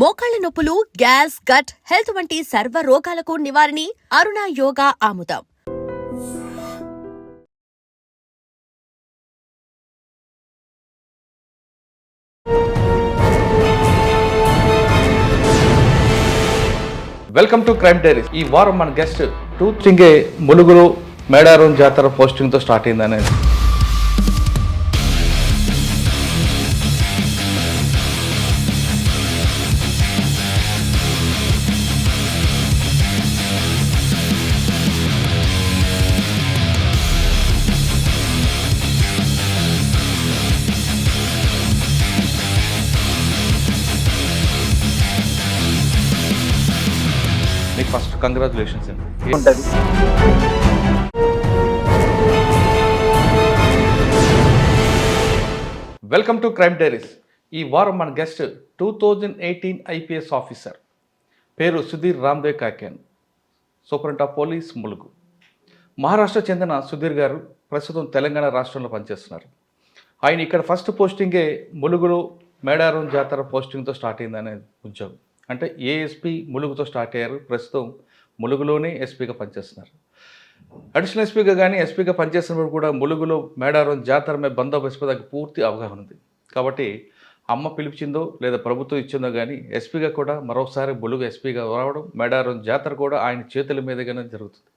మోకాళ్ళ నొప్పులు gas gut health వంటి సర్వ రోగాలకు నివారణి అరుణ యోగా ఆముదం. వెల్కమ్ టు క్రైమ్ డైరీస్ ఈ వారం మన గెస్ట్ టూ చింగే ములుగురు మేడారం జాతర పోస్టింగ్తో స్టార్ట్ అయిందనేది. మీకు ఫస్ట్ కంగ్రాచులేషన్స్ అండి ఉంటుంది. వెల్కమ్ టు క్రైమ్ డైరీస్ ఈ వారం మన guest two thousand eighteen IPS officer పేరు Sudhir Ramdev Kekan. Superintendent of police Mulugu. Maharashtra చెందిన సుధీర్ గారు ప్రస్తుతం తెలంగాణ రాష్ట్రంలో పనిచేస్తున్నారు. ఆయన ఇక్కడ ఫస్ట్ పోస్టింగే ములుగులో మేడారం జాతర పోస్టింగ్తో స్టార్ట్ అయిందనే ఉద్యోగం అంటే ఏఎస్పీ ములుగుతో స్టార్ట్ అయ్యారు. ప్రస్తుతం ములుగులోనే ఎస్పీగా పనిచేస్తున్నారు. అడిషనల్ ఎస్పీగా కానీ ఎస్పీగా పనిచేసినప్పుడు కూడా ములుగులో మేడారం జాతర మీద బందోబస్తు దానికి పూర్తి అవగాహన ఉంది. కాబట్టి అమ్మ పిలిచిందో లేదా ప్రభుత్వం ఇచ్చిందో కానీ ఎస్పీగా కూడా మరోసారి ములుగు ఎస్పీగా రావడం మేడారం జాతర కూడా ఆయన చేతుల మీదుగానే జరుగుతుంది.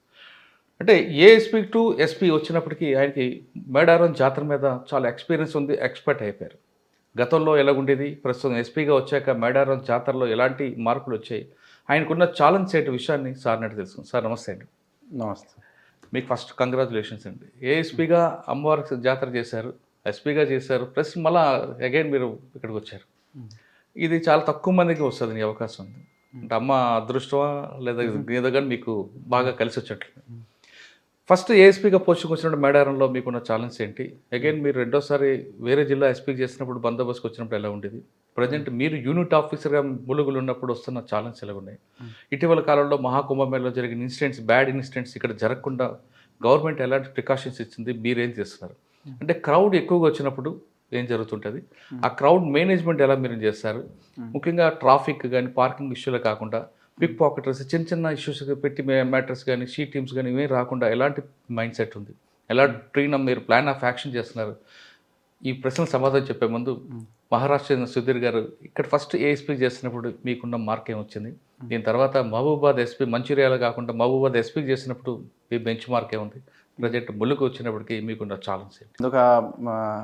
అంటే ఏ ఎస్పీ టు ఎస్పీ వచ్చినప్పటికీ ఆయనకి మేడారం జాతర మీద చాలా ఎక్స్పీరియన్స్ ఉంది ఎక్స్పర్ట్ అయిపోయారు. గతంలో ఎలాగుండేది? ప్రస్తుతం ఎస్పీగా వచ్చాక మేడారం జాతరలో ఎలాంటి మార్పులు వచ్చాయి? ఆయనకున్న ఛాలెంజ్ చేయట విషయాన్ని సార్ నట్టు తెలుసుకుంది. సార్ నమస్తే అండి. నమస్తే. మీకు ఫస్ట్ కంగ్రాచులేషన్స్ అండి. ఏఎస్పీగా అమ్మవారికి జాతర చేశారు? ఎస్పీగా చేశారు? ప్లస్ మళ్ళా అగైన్ మీరు ఇక్కడికి వచ్చారు. ఇది చాలా తక్కువ మందికి వస్తుంది ఈ అవకాశం. ఉంది అంటే అమ్మ అదృష్టమా? లేదా ఏదో కానీ మీకు బాగా కలిసి వచ్చేట్లు ఫస్ట్ ఏఎస్పీగా పోస్టుకు వచ్చినప్పుడు మేడారంలో మీకున్న ఛాలెంజ్ ఏంటి? అగైన్ మీరు రెండోసారి వేరే జిల్లా ఎస్పీ చేసినప్పుడు బందోబస్తుకు వచ్చినప్పుడు ఎలా ఉండేది? ప్రజెంట్ మీరు యూనిట్ ఆఫీసర్గా ములుగులు ఉన్నప్పుడు వస్తున్న ఛాలెంజ్ ఎలా ఉన్నాయి ఇటీవల కాలంలో మహాకుంభమేళలో జరిగిన ఇన్సిడెంట్స్ బ్యాడ్ ఇన్సిడెంట్స్ ఇక్కడ జరగకుండా గవర్నమెంట్ ఎలాంటి ప్రికాషన్స్ ఇచ్చింది మీరేం చేస్తున్నారు? అంటే క్రౌడ్ ఎక్కువగా వచ్చినప్పుడు ఏం జరుగుతుంటుంది? ఆ క్రౌడ్ మేనేజ్మెంట్ ఎలా మీరు చేస్తారు? ముఖ్యంగా ట్రాఫిక్ కానీ పార్కింగ్ ఇష్యూలే కాకుండా పిక్ పాకెటర్స్ చిన్న చిన్న ఇష్యూస్ పెట్టి మ్యాటర్స్ కానీ షీ టీమ్స్ కానీ ఇవే రాకుండా ఎలాంటి మైండ్ సెట్ ఉంది? ఎలా ట్రైన్ మీరు? ప్లాన్ ఆఫ్ యాక్షన్ చేస్తున్నారు? ఈ ప్రశ్నలు సమాధానం చెప్పే ముందు మహారాష్ట్ర చెందిన సుధీర్ గారు ఇక్కడ ఫస్ట్ ఏఎస్పీ చేసినప్పుడు మీకున్న మార్క్ ఏమొచ్చింది? దీని తర్వాత మహబూబాద్ ఎస్పీ మంచిర్యాల కాకుండా మహబూబాద్ ఎస్పీ చేసినప్పుడు మీ బెంచ్ మార్క్ ఏముంది? ప్రజెంట్ ముళ్ళుకు వచ్చినప్పటికీ మీకున్న ఛాలెంజ్ ఇందుక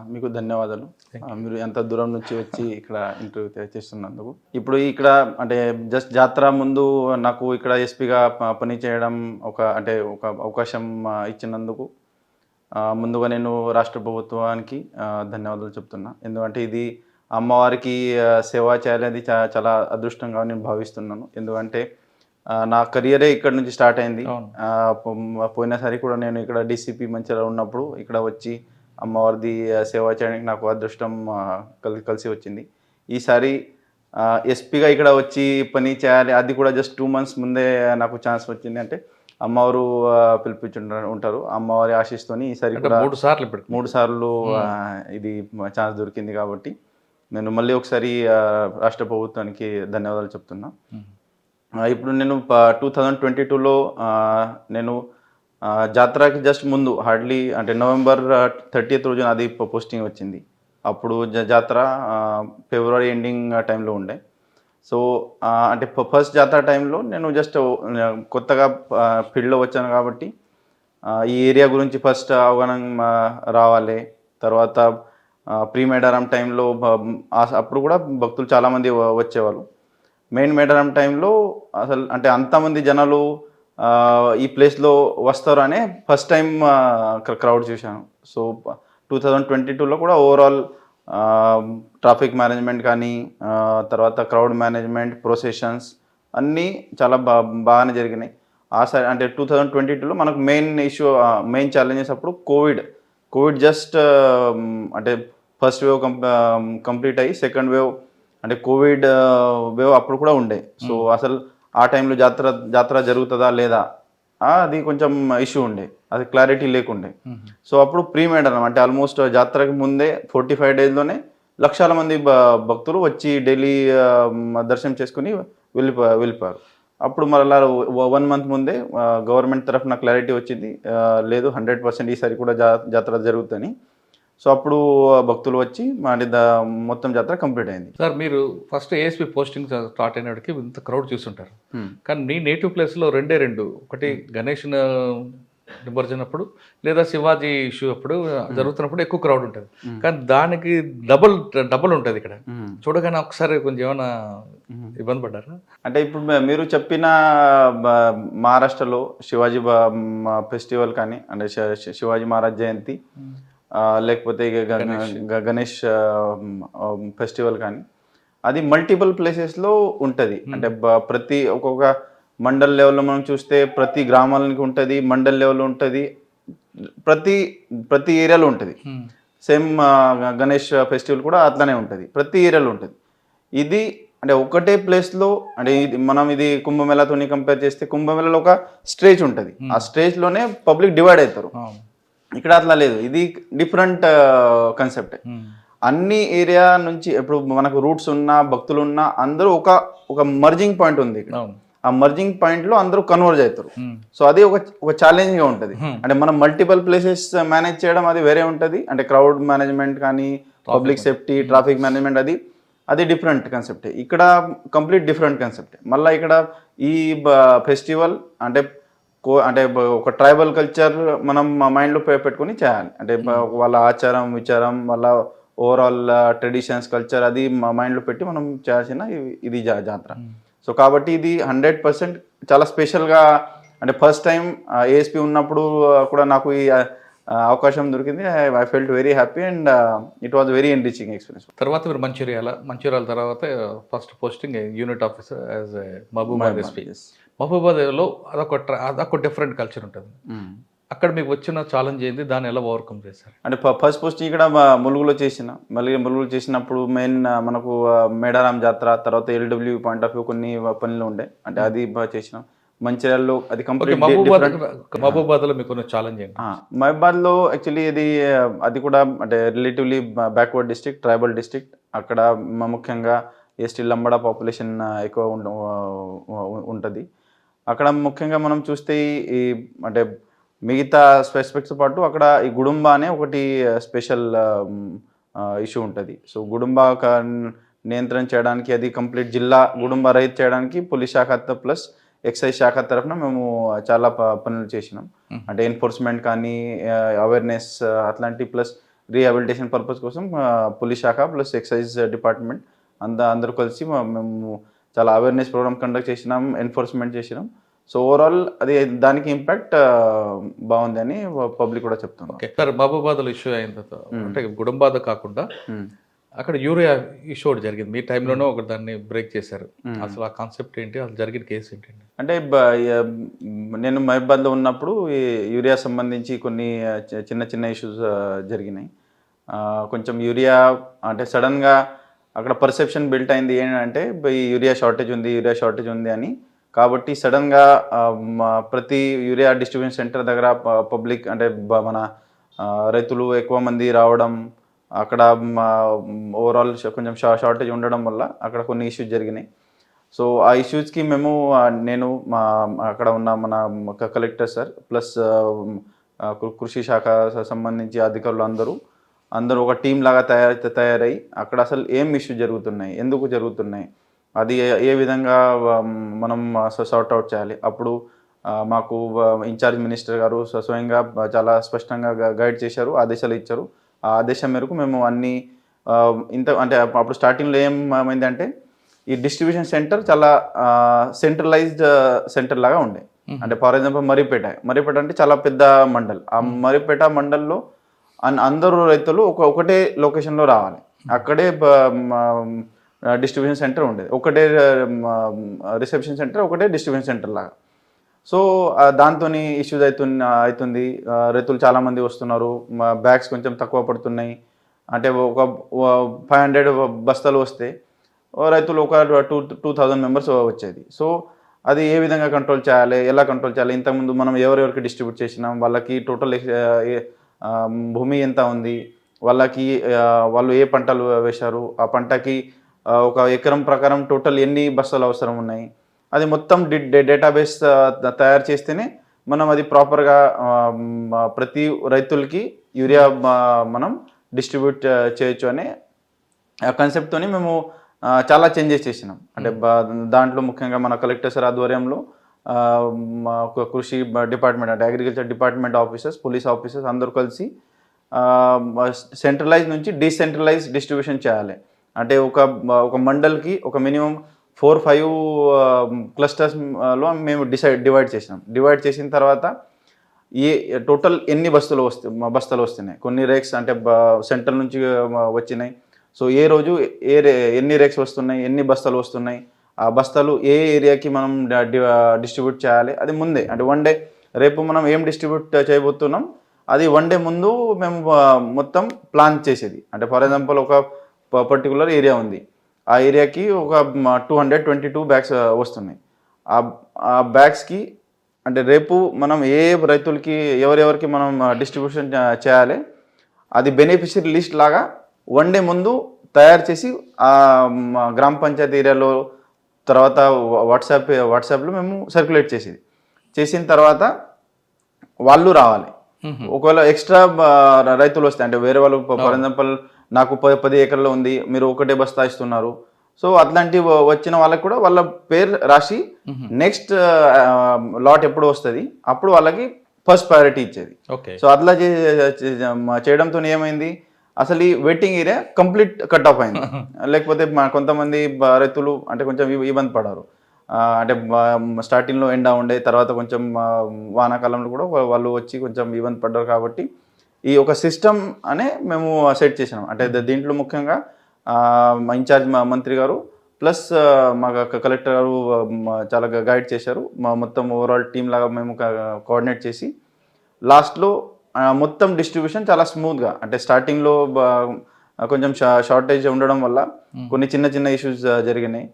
మీకు ధన్యవాదాలు. మీరు ఎంత దూరం నుంచి వచ్చి ఇక్కడ ఇంటర్వ్యూ చేస్తున్నందుకు. ఇప్పుడు ఇక్కడ అంటే జస్ట్ జాతర ముందు నాకు ఇక్కడ ఎస్పీగా పని చేయడం ఒక అంటే ఒక అవకాశం ఇచ్చినందుకు ముందుగా నేను రాష్ట్ర ప్రభుత్వానికి ధన్యవాదాలు చెప్తున్నా. ఎందుకంటే ఇది అమ్మవారికి సేవ చేయాలనేది చా- చాలా అదృష్టంగా నేను భావిస్తున్నాను. ఎందుకంటే నా కెరియరే ఇక్కడ నుంచి స్టార్ట్ అయింది. పోయినసారి కూడా నేను ఇక్కడ డీసీపీ మంచిగా ఉన్నప్పుడు ఇక్కడ వచ్చి అమ్మవారిది సేవ చేయడానికి నాకు అదృష్టం కలిసి వచ్చింది. ఈసారి ఎస్పీగా ఇక్కడ వచ్చి పని చేయాలి అది కూడా జస్ట్ టూ మంత్స్ ముందే నాకు ఛాన్స్ వచ్చింది. అంటే అమ్మవారు ఆ, పిలిపించుంటారు ఉంటారు. అమ్మవారి ఆశీస్తోని ఈసారి మూడు సార్లు మూడు సార్లు ఇది ఛాన్స్ దొరికింది కాబట్టి నేను మళ్ళీ ఒకసారి రాష్ట్ర ప్రభుత్వానికి ధన్యవాదాలు చెప్తున్నా. ఇప్పుడు నేను టూ థౌజండ్ ట్వంటీ టూలో నేను జాతరకి జస్ట్ ముందు హార్డ్లీ అంటే నవంబర్ థర్టీయత్ రోజున అది పోస్టింగ్ వచ్చింది. అప్పుడు జ- జాతర ఫిబ్రవరి ఎండింగ్ టైంలో ఉండే. సో అంటే ఫస్ట్ జాతర టైంలో నేను జస్ట్ కొత్తగా ఫీల్డ్లో వచ్చాను కాబట్టి ఈ ఏరియా గురించి ఫస్ట్ అవగాహన రావాలి. తర్వాత ప్రీ మేడారం టైంలో అప్పుడు కూడా భక్తులు చాలామంది వ- వచ్చేవాళ్ళు. మెయిన్ మేడారం టైంలో అసలు అంటే అంతమంది జనాలు ఈ ప్లేస్లో వస్తారు అనే ఫస్ట్ టైం క్రౌడ్ చూశాను. సో టూ థౌజండ్ ట్వంటీ టూలో కూడా ఓవరాల్ ట్రాఫిక్ మేనేజ్మెంట్ కానీ తర్వాత క్రౌడ్ మేనేజ్మెంట్ ప్రొసెషన్స్ అన్నీ చాలా బా బాగానే జరిగినాయి. ఆ సైడ్ అంటే టూ థౌజండ్ ట్వంటీ టూలో మనకు మెయిన్ ఇష్యూ మెయిన్ ఛాలెంజెస్ అప్పుడు కోవిడ్. కోవిడ్ జస్ట్ అంటే ఫస్ట్ వేవ్ కంప్లీట్ అయ్యి సెకండ్ వేవ్ అంటే కోవిడ్ వేవ్ అప్పుడు కూడా ఉండే. సో అసలు ఆ టైంలో జాతర జాతర జరుగుతుందా లేదా? అది కొంచెం ఇష్యూ ఉండే. అది క్లారిటీ లేకుండే. సో అప్పుడు ప్రీ మేడరం అంటే ఆల్మోస్ట్ జాతరకి ముందే ఫోర్టీ ఫైవ్ డేస్లోనే లక్షల మంది భక్తులు వచ్చి మ- దర్శనం చేసుకుని వెళ్ళిపో వెళ్ళిపోయారు. అప్పుడు మరలా వన్ మంత్ ముందే గవర్నమెంట్ తరఫున క్లారిటీ వచ్చింది. లేదు హండ్రెడ్ పర్సెంట్ ఈసారి కూడా జా జాతర జరుగుతుందని. సో అప్పుడు భక్తులు వచ్చి మరి ద- మొత్తం జాతర కంప్లీట్ అయింది. సార్ మీరు ఫస్ట్ ఏఎస్పీ పోస్టింగ్ స్టార్ట్ అయినప్పటికీ ఇంత క్రౌడ్ చూస్తుంటారు. కానీ నీ నేటివ్ ప్లేస్లో రెండే రెండు. ఒకటి గణేష్ నిమజ్జన అప్పుడు లేదా శివాజీ ఇష్యూ అప్పుడు జరుగుతున్నప్పుడు ఎక్కువ క్రౌడ్ ఉంటుంది. కానీ దానికి డబుల్ డబుల్ ఉంటుంది ఇక్కడ. చూడగానే ఒకసారి కొంచెం ఏమైనా ఇబ్బంది పడ్డారా? అంటే ఇప్పుడు మే- మీరు చెప్పిన మహారాష్ట్రలో శివాజీ మ- ఫెస్టివల్ కానీ అంటే శివాజీ మహారాజ్ జయంతి లేకపోతే ఇక గణేష్. ఫెస్టివల్ కానీ. అది మల్టిపుల్ ప్లేసెస్లో ఉంటుంది. అంటే ప్రతి ఒక్కొక్క మండల్ లెవెల్లో మనం చూస్తే ప్రతి గ్రామాలకి ఉంటుంది మండల్ లెవెల్లో ఉంటుంది ప్రతి ప్రతి ఏరియాలో ఉంటుంది. సేమ్ గణేష్ ఫెస్టివల్ కూడా అట్లానే ఉంటుంది. ప్రతి ఏరియాలో ఉంటుంది. ఇది అంటే ఒకటే ప్లేస్లో అంటే ఇది మనం ఇది కుంభమేళాతో కంపేర్ చేస్తే కుంభమేళాలో ఒక స్టేజ్ ఉంటుంది. ఆ స్టేజ్లోనే పబ్లిక్ డివైడ్ అవుతారు. ఇక్కడ అట్లా లేదు. ఇది డిఫరెంట్ కాన్సెప్ట్. అన్ని ఏరియా నుంచి ఇప్పుడు మనకు రూట్స్ ఉన్నా భక్తులు ఉన్నా అందరూ ఒక ఒక మర్జింగ్ పాయింట్ ఉంది ఇక్కడ. ఆ మర్జింగ్ పాయింట్లో అందరూ కన్వర్జ్ అవుతారు. సో అది ఒక ఒక ఛాలెంజ్గా ఉంటుంది. అంటే మనం మల్టిపల్ ప్లేసెస్ మేనేజ్ చేయడం అది వేరే ఉంటుంది. అంటే క్రౌడ్ మేనేజ్మెంట్ కానీ పబ్లిక్ సేఫ్టీ ట్రాఫిక్ మేనేజ్మెంట్ అది అది డిఫరెంట్ కాన్సెప్ట్ ఇక్కడ కంప్లీట్ డిఫరెంట్ కాన్సెప్ట్ మళ్ళీ ఇక్కడ ఈ ఫెస్టివల్ అంటే కో అంటే ఒక ట్రైబల్ కల్చర్ మనం మైండ్లో పెట్టుకొని చేయాలి. అంటే వాళ్ళ ఆచారం విచారం వాళ్ళ ఓవరాల్ ట్రెడిషన్స్ కల్చర్ అది మైండ్లో పెట్టి మనం చేయాల్సిన ఇది జాతర. సో కాబట్టి ఇది హండ్రెడ్ పర్సెంట్ చాలా స్పెషల్గా అంటే ఫస్ట్ టైం ఏఎస్పి ఉన్నప్పుడు కూడా నాకు ఈ అవకాశం దొరికింది. I felt very happy and it was very enriching experience. తర్వాత మీరు మంచిర్యాల మంచిర్యాల తర్వాత first posting unit officer as Mahabubabad SP. మహబూబాద్లో అదొక అదొక డిఫరెంట్ కల్చర్ ఉంటుంది. అక్కడ మీకు వచ్చిన ఛాలెంజ్ ఏంది? దాన్ని ఎలా ఓవర్కమ్ చేశారు? అంటే ఫస్ట్ పోస్ట్ ఇక్కడ ములుగులో చేసిన. మళ్ళీ ములుగులో చేసినప్పుడు మెయిన్ మనకు మేడారం జాతర తర్వాత ఎల్డబ్ల్యూ పాయింట్ ఆఫ్ వ్యూ కొన్ని పనులు ఉండే. అంటే అది చేసినాం. మంచిర్యాలలో అది కంప్లీట్ మహబూబాద్ మహబూబాద్లో మీకు ఛాలెంజ్ ఏంటి? మహబాద్లో యాక్చువల్లీ ఇది అది కూడా అంటే relatively backward district tribal district అక్కడ ముఖ్యంగా ఎస్టీ లంబడా పాపులేషన్ ఎక్కువ ఉంటుంది. అక్కడ ముఖ్యంగా మనం చూస్తే ఈ అంటే మిగతా స్పెసిఫిక్స్ పాటు అక్కడ ఈ గుడుంబ అనే ఒకటి స్పెషల్ ఇష్యూ ఉంటుంది. సో గుడుంబ నియంత్రణ చేయడానికి అది కంప్లీట్ జిల్లా గుడుంబ రహిత చేయడానికి పోలీస్ శాఖ ప్లస్ ఎక్సైజ్ శాఖ తరఫున మేము చాలా పనులు చేసినాం. అంటే ఎన్ఫోర్స్మెంట్ కానీ అవేర్నెస్ అట్లాంటి ప్లస్ రీహాబిలిటేషన్ పర్పస్ కోసం పోలీస్ శాఖ ప్లస్ ఎక్సైజ్ డిపార్ట్మెంట్ అంద అందరూ కలిసి మేము చాలా అవేర్నెస్ ప్రోగ్రామ్ కండక్ట్ చేసినాం ఎన్ఫోర్స్మెంట్ చేసినాం. సో ఓవరాల్ అది దానికి ఇంపాక్ట్ బాగుంది అని పబ్లిక్ కూడా చెప్తున్నారు. ఓకే సార్ మహబూబాద్లో ఇష్యూ అయిన తర్వాత అంటే గుడంబాద కాకుండా అక్కడ యూరియా ఇష్యూ ఒకటి జరిగింది. మీ టైంలోనే ఒక దాన్ని బ్రేక్ చేశారు. అసలు ఆ కాన్సెప్ట్ ఏంటి? అసలు జరిగిన కేసు ఏంటండి? అంటే నేను మహబాద్లో ఉన్నప్పుడు ఈ యూరియా సంబంధించి కొన్ని చిన్న చిన్న ఇష్యూస్ జరిగినాయి. కొంచెం యూరియా అంటే సడన్గా అక్కడ పర్సెప్షన్ బిల్ట్ అయింది ఏంటంటే ఈ యూరియా షార్టేజ్ ఉంది యూరియా షార్టేజ్ ఉంది అని. కాబట్టి సడన్గా ప్రతి యూరియా డిస్ట్రిబ్యూషన్ సెంటర్ దగ్గర పబ్లిక్ అంటే మన రైతులు ఎక్కువ మంది రావడం అక్కడ ఓవరాల్ కొంచెం షా షార్టేజ్ ఉండడం వల్ల అక్కడ కొన్ని ఇష్యూస్ జరిగినాయి. సో ఆ ఇష్యూస్కి మేము నేను మా అక్కడ ఉన్న మన కలెక్టర్ సార్ ప్లస్ కృషి శాఖ సంబంధించి అధికారులు అందరూ అందరూ ఒక టీం లాగా తయారు తయారై అక్కడ అసలు ఏం ఇష్యూ జరుగుతున్నాయి? ఎందుకు జరుగుతున్నాయి? అది ఏ- విధంగా మనం సార్ట్ అవుట్ చేయాలి? అప్పుడు మాకు ఇన్ఛార్జ్ మినిస్టర్ గారు స్వ- స్వయంగా చాలా స్పష్టంగా గైడ్ చేశారు ఆదేశాలు ఇచ్చారు. ఆ ఆదేశం మేరకు మేము అన్ని ఇంత అంటే అప్పుడు స్టార్టింగ్లో ఏమైందంటే ఈ డిస్ట్రిబ్యూషన్ సెంటర్ చాలా సెంట్రలైజ్డ్ సెంటర్ లాగా ఉండే. అంటే ఫర్ ఎగ్జాంపుల్ మరిపేట మరిపేట అంటే చాలా పెద్ద మండల్. ఆ మరిపేట మండల్లో అండ్ అందరూ రైతులు ఒక ఒకటే లొకేషన్లో రావాలి. అక్కడే డిస్ట్రిబ్యూషన్ సెంటర్ ఉండేది. ఒకటే రిసెప్షన్ సెంటర్ ఒకటే డిస్ట్రిబ్యూషన్ సెంటర్ లాగా. సో దాంతో ఇష్యూస్ అవుతుంది అవుతుంది రైతులు చాలామంది వస్తున్నారు. బ్యాగ్స్ కొంచెం తక్కువ పడుతున్నాయి. అంటే ఒక ఫైవ్ హండ్రెడ్ బస్తాలు వస్తే రైతులు ఒక టూ టూ థౌజండ్ మెంబర్స్ వచ్చేది. సో అది ఏ విధంగా కంట్రోల్ చేయాలి? ఎలా కంట్రోల్ చేయాలి? ఇంతకుముందు మనం ఎవరెవరికి డిస్ట్రిబ్యూట్ చేసినాం? వాళ్ళకి టోటల్ భూమి ఎంత ఉంది? వాళ్ళకి వాళ్ళు ఏ పంటలు వేశారు? ఆ పంటకి ఒక ఎకరం ప్రకారం టోటల్ ఎన్ని బస్తాలు అవసరం ఉన్నాయి? అది మొత్తం డేటాబేస్ తయారు చేస్తేనే మనం అది ప్రాపర్గా ప్రతి రైతులకి యూరియా మనం డిస్ట్రిబ్యూట్ చేయొచ్చు అనే ఆ కాన్సెప్ట్తోని మేము చాలా చేంజెస్ చేసినాం. అంటే దాంట్లో ముఖ్యంగా మన కలెక్టర్ సార్ ఆధ్వర్యంలో కృషి డిపార్ట్మెంట్ అంటే agriculture department officers police officers అందరూ కలిసి సెంట్రలైజ్ నుంచి డీసెంట్రలైజ్ డిస్ట్రిబ్యూషన్ చేయాలి. అంటే ఒక ఒక మండల్కి ఒక మినిమం ఫోర్ ఫైవ్ క్లస్టర్స్లో మేము డిసైడ్ డివైడ్ చేసినాం. డివైడ్ చేసిన తర్వాత ఏ టోటల్ ఎన్ని బస్తులు వస్తాయి బస్తాలు వస్తున్నాయి? కొన్ని రేక్స్ అంటే సెంటర్ నుంచి వచ్చినాయి. సో ఏ రోజు ఏ రే ఎన్ని రేక్స్ వస్తున్నాయి? ఎన్ని బస్తాలు వస్తున్నాయి? బస్తాలు ఏ ఏరియాకి మనం డిస్ట్రిబ్యూట్ చేయాలి? అది ముందే. అంటే వన్ డే రేపు మనం ఏం డిస్ట్రిబ్యూట్ చేయబోతున్నాం? అది వన్ డే ముందు మేము మొత్తం ప్లాన్ చేసేది. అంటే ఫర్ ఎగ్జాంపుల్ ఒక పర్టికులర్ ఏరియా ఉంది. ఆ ఏరియాకి ఒక two hundred twenty two bags వస్తున్నాయి. ఆ బ్యాగ్స్కి అంటే రేపు మనం ఏ రైతులకి ఎవరెవరికి మనం డిస్ట్రిబ్యూషన్ చేయాలి? అది బెనిఫిషియరీ లిస్ట్ లాగా వన్ డే ముందు తయారు చేసి ఆ గ్రామ పంచాయతీ ఏరియాలో తర్వాత వాట్సాప్ వాట్సాప్లో మేము సర్క్యులేట్ చేసేది. చేసిన తర్వాత వాళ్ళు రావాలి. ఒకవేళ ఎక్స్ట్రా రైతులు వస్తాయి అంటే వేరే వాళ్ళు ఫర్ ఎగ్జాంపుల్ నాకు పది పది ఎకర్లో ఉంది మీరు ఒకటే బస్తా ఇస్తున్నారు. సో అట్లాంటి వ- వచ్చిన వాళ్ళకి కూడా వాళ్ళ పేరు రాసి నెక్స్ట్ లాట్ ఎప్పుడు వస్తుంది అప్పుడు వాళ్ళకి ఫస్ట్ ప్రయారిటీ ఇచ్చేది. ఓకే. సో అట్లా చేయడంతో ఏమైంది? అసలు ఈ waiting area complete cut off అయింది. లేకపోతే మా కొంతమంది రైతులు అంటే కొంచెం ఇబ్- ఇబ్బంది పడారు. అంటే స్టార్టింగ్లో ఎండ ఉండే తర్వాత కొంచెం వానాకాలంలో కూడా వాళ్ళు వచ్చి కొంచెం ఇబ్బంది పడ్డారు కాబట్టి ఈ ఒక సిస్టమ్ అనే మేము సెట్ చేసినాం. అంటే దీంట్లో ముఖ్యంగా ఇన్ఛార్జ్ మా మంత్రి గారు ప్లస్ మా కలెక్టర్ గారు చాలా గైడ్ చేశారు. మా మొత్తం ఓవరాల్ టీమ్ లాగా మేము కోఆర్డినేట్ చేసి లాస్ట్లో మొత్తం డిస్ట్రిబ్యూషన్ చాలా స్మూత్గా. అంటే స్టార్టింగ్లో కొంచెం షార్టేజ్ ఉండడం వల్ల కొన్ని చిన్న చిన్న ఇష్యూస్ జరిగినాయి.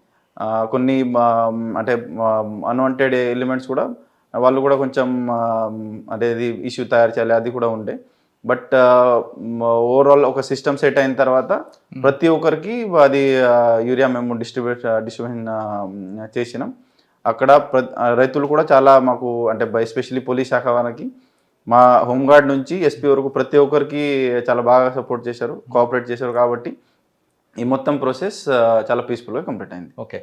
కొన్ని అంటే అన్వాంటెడ్ ఎలిమెంట్స్ కూడా వాళ్ళు కూడా కొంచెం అంటే ఇది ఇష్యూ తయారు చేయాలి అది కూడా ఉండే. బట్ ఓవరాల్ ఒక సిస్టమ్ సెట్ అయిన తర్వాత ప్రతి ఒక్కరికి అది యూరియా మేము డిస్ట్రిబ్యూట్ డిస్ట్రిబ్యూషన్ చేసినాం. అక్కడ రైతులు కూడా చాలా మాకు అంటే ఎస్పెషల్లీ పోలీస్ శాఖ వారికి మా హోంగార్డ్ నుంచి ఎస్పీ వరకు ప్రతి ఒక్కరికి చాలా బాగా సపోర్ట్ చేశారు కోఆపరేట్ చేశారు కాబట్టి ఈ మొత్తం ప్రాసెస్ చాలా పీస్ఫుల్గా కంప్లీట్ అయింది. ఓకే.